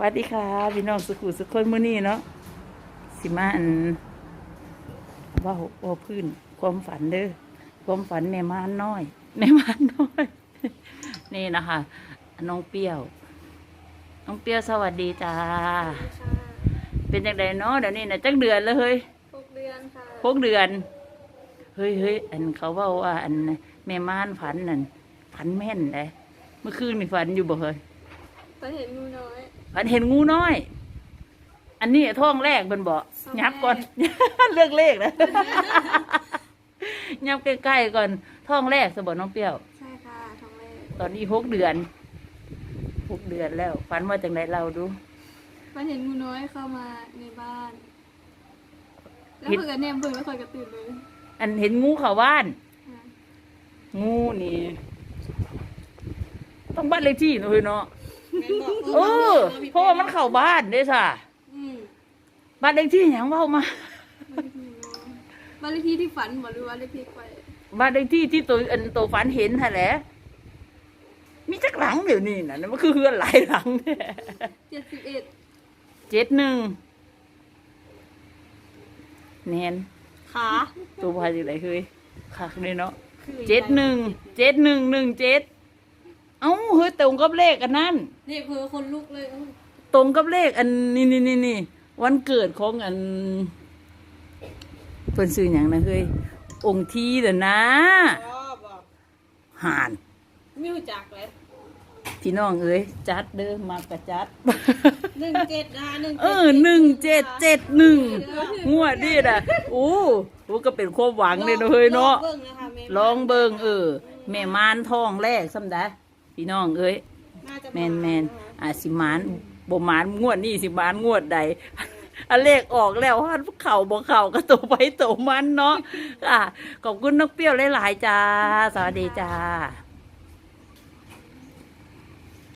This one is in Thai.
วัสดีค่ะพี่น้องสุขุสุขคนมื้อนี้เนาะสิมาอันเว่าเว่าพื้น ความฝันเด้อความฝันแม่ม้านน้อยแม่ม้านน้อย นี่นะคะน้องเปรี้ยว น้องเปรี้ยวสวัสดีจ้าเป็นจังไดเนาะเดี๋ยวนี้นะจักเดือนแล้วเฮ้ยหกเดือนค่ะหกเดือนเฮ้ยเฮ้ยอันเขาเว่าว่า อันแม่ม้านฝันนั่นฝันแม่นเลยเมื่อคืนนี่ฝันอยู่บ่เฮ้ยไปเห็นงูน้อย ฝันเห็นงูน้อย อันนี้ท้องแรกเป็นบ่ท้องแรกยับก่อน เลือกเลขนะยับใกล้ๆก่อนท้องแรกสมบน้องเปรี้ยว ใช่ค่ะท้องแรก ตอนนี้หกเดือนหกเดือนแล้วฝันว่าจังไรเราดูไปเห็นงูน้อยเข้ามาในบ้าน แล้วเห็นเพื่อนเนี่ยเพื่อนไม่ค่อยกระตื่นเลยอันเห็นงูเข้าบ้านค่ะงูนี่ ต้องบ้านเลขที่เนาะ เฮ้ยเนาะเออเพราะว่ามันเข้าบ้านเด้ซ่ะอืมบ้านเลขที่หยังเว้ามา บ้านเลขที่ที่ฝันบอกหรือว่าเลขที่ไปบ้านเลขที่ที่ตัวอันตัวฝันเห็นฮะแหละมีจักหลังเดี๋ยวนี้นะมันคือเฮือนหลายหลังเนี่ยเจ็ดสิบเอ็ดเจ็ดหนึ่งแนนขาตัวพายอยู่ไหนเคยคักเลยเนาะเจ็ดหนึ่ง เจ็ดหนึ่งหนึ่งเจ็ดเอ้าเฮ้ย ตรงกับเลขอันนั้น นี่เพื่อคนลุกเลยเอ้าตรงกับเลขอันนี่นี่นี่นี่วันเกิดของอันเพิ่นซื้ออย่างนะเฮ้ยองค์ทีเด้อนะอ๋อบอกห่าน ไม่รู้จักเลยพี่น้องเอ้ยจัดเด้อมากระจัด หนึ่งเจ็ดนะคะหนึ่งเออหนึ่งเจ็ดเจ็ดหนึ่งงวดนี่น่ะอู้หูก็เป็นความหวังเลยเนาะเฮ้ยเนาะเบิ้งนะคะแม่ลองเบิงเออแม่มานทองแรกซ้ำได้ พี่น้องเอ้ยน่าจะแมนแมนอ่าสิมานบ่มานงวดนี่สิมานงวดใดอันเลขออกแล้วฮันเข่าบ่เข่าก็ตัวไปตัวมันเนาะอะขอบคุณน้องเปรี้ยวหลายๆจ้า สวัสดีจ้า